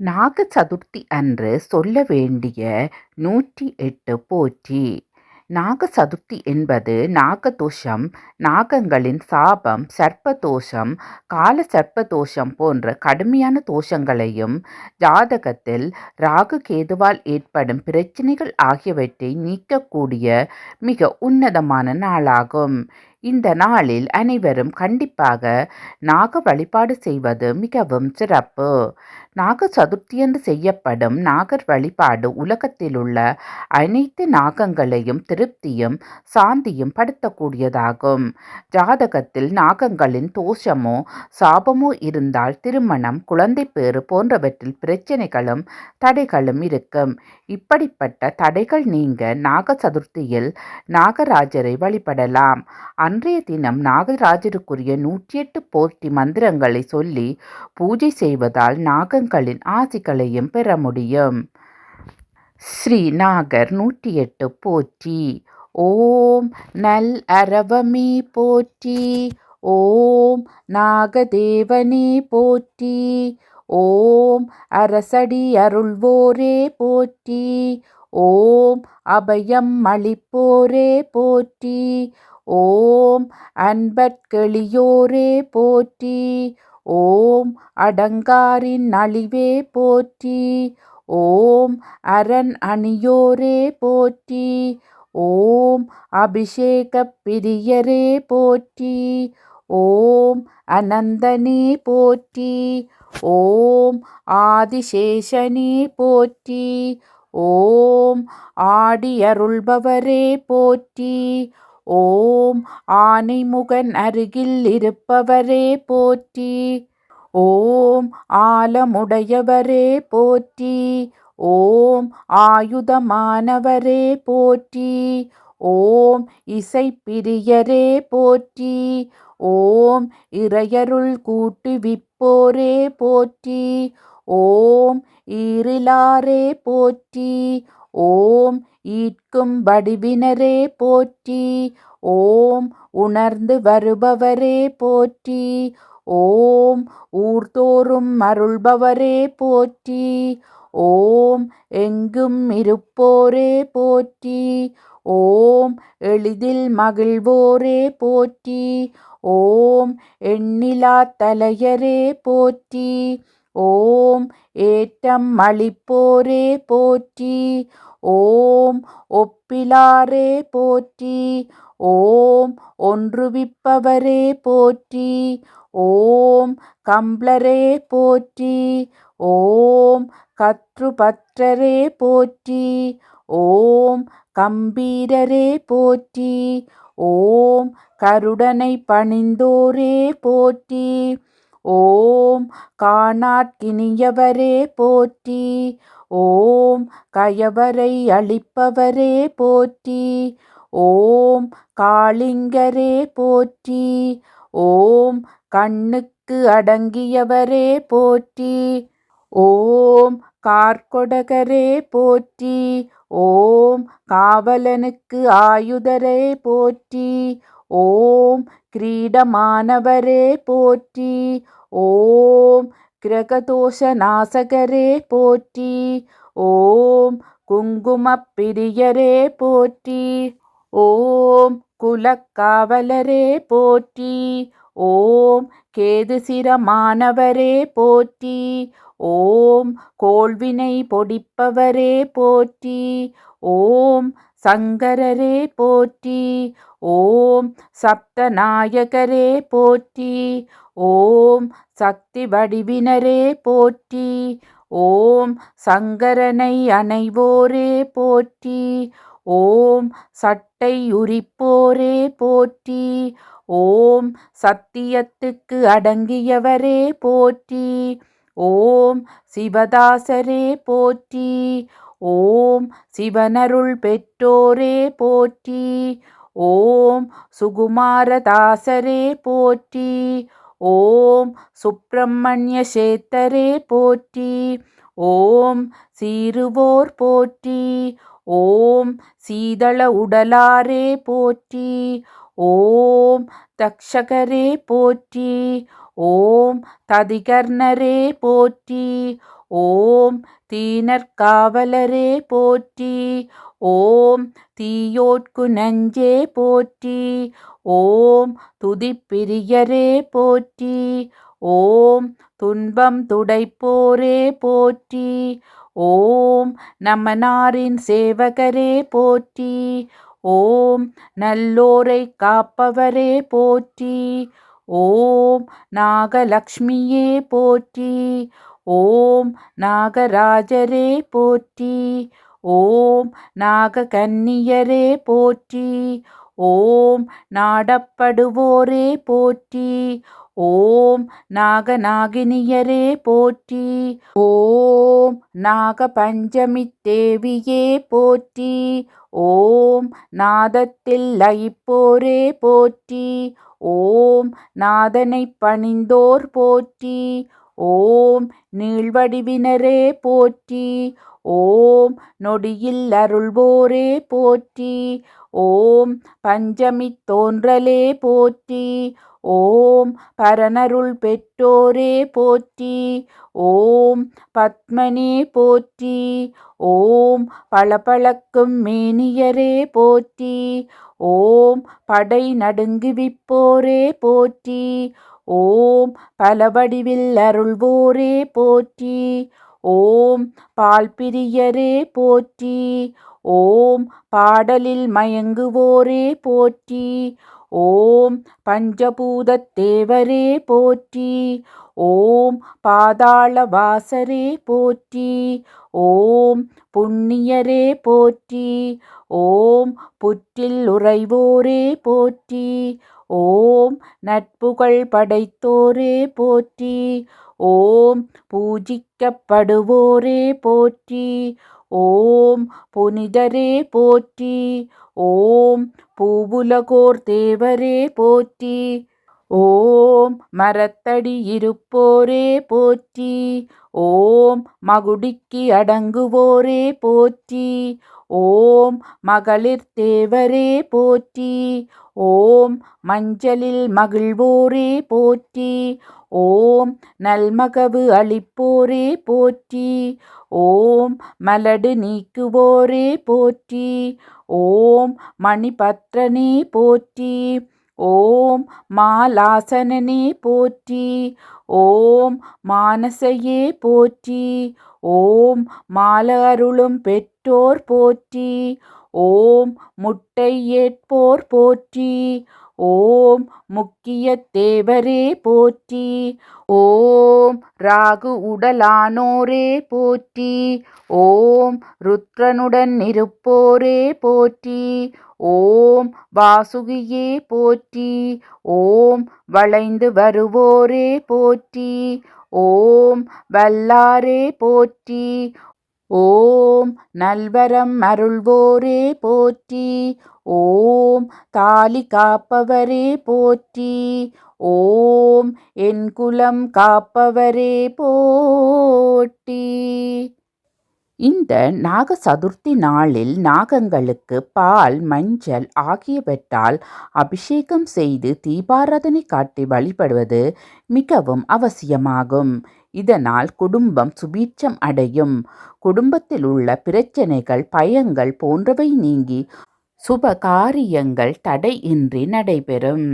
நாக சதுர்த்தி அன்று சொல்ல வேண்டிய நூற்றி எட்டு போற்றி. நாக சதுர்த்தி என்பது நாகதோஷம் நாகங்களின் சாபம் சர்ப்பதோஷம் கால சர்ப்பதோஷம் போன்ற கடுமையான தோஷங்களையும் ஜாதகத்தில் ராகு கேதுவால் ஏற்படும் பிரச்சனைகள் ஆகியவற்றை நீக்கக்கூடிய மிக உன்னதமான நாளாகும். இந்த நாளில் அனைவரும் கண்டிப்பாக நாக வழிபாடு செய்வது மிகவும் சிறப்பு. நாக சதுர்த்தியன்று செய்யப்படும் நாகர் வழிபாடு உலகத்திலுள்ள அனைத்து நாகங்களையும் திருப்தியும் சாந்தியும் படுத்தக்கூடியதாகும். ஜாதகத்தில் நாகங்களின் தோஷமோ சாபமோ இருந்தால் திருமணம் குழந்தை பேறு போன்றவற்றில் பிரச்சனைகளும் தடைகளும் இருக்கும். இப்படிப்பட்ட தடைகள் நீங்க நாக சதுர்த்தியில் நாகராஜரை வழிபடலாம். அன்றைய தினம் நாகராஜருக்குரிய நூற்றி எட்டு போற்றி மந்திரங்களை சொல்லி பூஜை செய்வதால் நாகங்களின் ஆசிகளையும் பெற முடியும். ஸ்ரீ நாகர் நூற்றி எட்டு போற்றி. ஓம் நல் அரவமே போற்றி. ஓம் நாகதேவனே போற்றி. ஓம் அரசடி அருள்வோரே போற்றி. ஓம் அபயம் அளிப்போரே போற்றி. ஓம் அன்பற்கெளியோரே போற்றி ஓம் அடங்காரின் அழிவே போற்றி ஓம் அரண் அணியோரே போற்றி ஓம் அபிஷேக பிரியரே போற்றி ஓம் அனந்தனே போற்றி ஓம் ஆதிசேஷனே போற்றி ஓம் ஆடியருள்பவரே போற்றி ஓம் ஆனைமுகன் அருகில் இருப்பவரே போற்றி. ஓம் ஆலமுடையவரே போற்றி. ஓம் ஆயுதமானவரே போற்றி. ஓம் இசைப்பிரியரே போற்றி. ஓம் இறையருள் கூட்டுவிப்போரே போற்றி. ஓம் ஈரிலாரே போற்றி. ஓம் ஈட்கும் வடிவினரே போற்றி. ஓம் உணர்ந்து வருபவரே போற்றி. ஓம் ஊர்தோறும் அருள்பவரே போற்றி. ஓம் எங்கும் இருப்போரே போற்றி. ஓம் எளிதில் மகிழ்வோரே போற்றி. ஓம் எண்ணிலா தலையரே போற்றி. ஓம் ஏற்றம் அளிப்போரே போற்றி. ஓம் ஒப்பிலாரே போற்றி ஓம் ஒன்றுவிப்பவரே போற்றி ஓம் கம்ப்ளரே போற்றி ஓம் கத்ருபற்றரே போற்றி ஓம் கம்பீரரே போற்றி ஓம் கருடனை பணிந்தோரே போற்றி ஓம் காணாட்கினியவரே போற்றி ஓம் கயவரை அளிப்பவரே போற்றி ஓம் காளிங்கரே போற்றி ஓம் கண்ணுக்கு அடங்கியவரே போற்றி ஓம் கார்கொடகரே போற்றி ஓம் காவலனுக்கு ஆயுதரே போற்றி ஓம் கிரீடமானவரே போற்றி ஓம் கிரகதோஷ நாசகரே போற்றி ஓம் குங்குமப் பிரியரே போற்றி ஓம் குலக்காவலரே போற்றி ஓம் கேதுசிரமானவரே போற்றி ஓம் கோள்வினை பொடிப்பவரே போற்றி ஓம் சங்கரரே போற்றி ஓம் சப்தநாயகரே போற்றி ஓம் சக்தி வடிவினரே போற்றி ஓம் சங்கரனை அணைவோரே போற்றி ஓம் சட்டை உரிப்போரே போற்றி ஓம் சத்தியத்துக்கு அடங்கியவரே போற்றி ஓம் சிவதாசரே போற்றி ஓம் சிவனருள் பெற்றோரே போற்றி ஓம் சுகுமாரதாசரே போற்றி. ஓம் சுப்பிரமணிய சேத்தரே போற்றி. ஓம் சீருவோர் போற்றி. ஓம் சீதள உடலாரே போற்றி. ஓம் தக்ஷகரே போற்றி. ஓம் ததிகர்ணரே போற்றி. ஓம் தீனற்காவலரே போற்றி. ஓம் தீயோட்கு நஞ்சே போற்றி ஓம் துதிப்பிரியரே போற்றி ஓம் துன்பம் துடைப்போரே போற்றி ஓம் நம்மனாரின் சேவகரே போற்றி ஓம் நல்லோரை காப்பவரே போற்றி ஓம் நாகலக்ஷ்மியே போற்றி ஓம் நாகராஜரே போற்றி ஓம் நாககன்னியரே போற்றி. ஓம் நாடப்படுவோரே போற்றி. ஓம் நாகநாகினியரே போற்றி. ஓம் நாகபஞ்சமி தேவியே போற்றி. ஓம் நாதத்தில் லயிப்போரே போற்றி. ஓம் நாதனை பணிந்தோர் போற்றி. ஓம் நீள்வடிவினரே போற்றி. ஓம் நொடியில் அருள்வோரே போற்றி ஓம் பஞ்சமி தோன்றலே போற்றி ஓம் பரனருள் பெற்றோரே போற்றி ஓம் பத்மனே போற்றி ஓம் பளபளக்கும் மேனியரே போற்றி ஓம் படை நடுங்குவிப்போரே போற்றி ஓம் பலவடிவில் அருள்வோரே போற்றி ஓம் பால்பிரியரே போற்றி. ஓம் பாடலில் மயங்குவோரே போற்றி. ஓம் பஞ்சபூதத் தேவரே போற்றி. ஓம் பாதாள வாசரே போற்றி. ஓம் புண்ணியரே போற்றி. ஓம் புற்றில் உறைவோரே போற்றி. ஓம் நட்புகள் படைத்தோரே போற்றி. ஓம் பூஜிக்கப்படுவோரே போற்றி. ஓம் புனிதரே போற்றி. ஓம் பூவுலகோர் தேவரே போற்றி. ஓம் மரத்தடி இருப்போரே போற்றி. ஓம் மகுடிக்கு அடங்குவோரே போற்றி. ஓம் மகளிர் தேவரே போற்றி. ஓம் மஞ்சளில் மகிழ்வோரே போற்றி. ஓம் நல்மகவு அளிப்போரே போற்றி. ஓம் மலடு நீக்குவோரே போற்றி. ஓம் மணிபத்ரனே போற்றி. ஓம் மாலாசனனே போற்றி ஓம் மானசையே போற்றி ஓம் மால அருளும் பெற்றோர் போற்றி ஓம் முட்டை ஏற்போர் போற்றி ஓம் முக்கிய தேவரே போற்றி ஓம் ராகு உடலானோரே போற்றி ஓம் ருத்ரனுடன் இருப்போரே போற்றி ஓம் வாசுகியே போற்றி ஓம் வளைந்து வருவோரே போற்றி ஓம் வல்லாரே போற்றி ஓம் நல்வரம் அருள்வோரே போற்றி ஓம் தாலி காப்பவரே போற்றி ஓம் என் குலம் காப்பவரே போற்றி. இந்த நாக சதுர்த்தி நாளில் நாகங்களுக்கு பால் மஞ்சள் ஆகியவற்றால் அபிஷேகம் செய்து தீபாராதனை காட்டி வழிபடுவது மிகவும் அவசியமாகும். இதனால் குடும்பம் சுபீட்சம் அடையும். குடும்பத்தில் உள்ள பிரச்சனைகள் பயங்கள் போன்றவை நீங்கி சுப காரியங்கள் தடையின்றி நடைபெறும்.